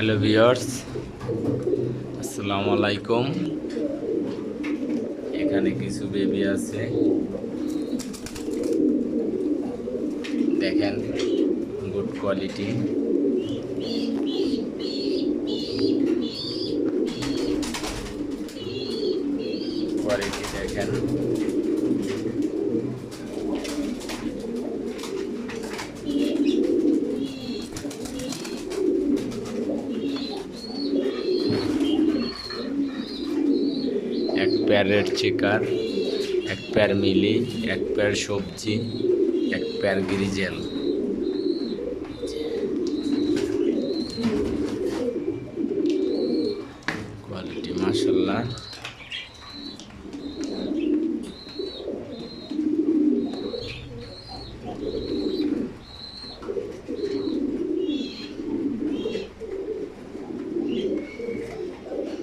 Hello viewers আসসালামু আলাইকুম। এখানে কিছু বেবি আছে। দেখেন গুড কোয়ালিটি কোয়ালিটি দেখেন। এক প্যার রেড চিকার, এক প্যার মিলি, এক প্যার সবজি, এক প্যার গ্রিজেল। কোয়ালিটি মাসাল্লাহ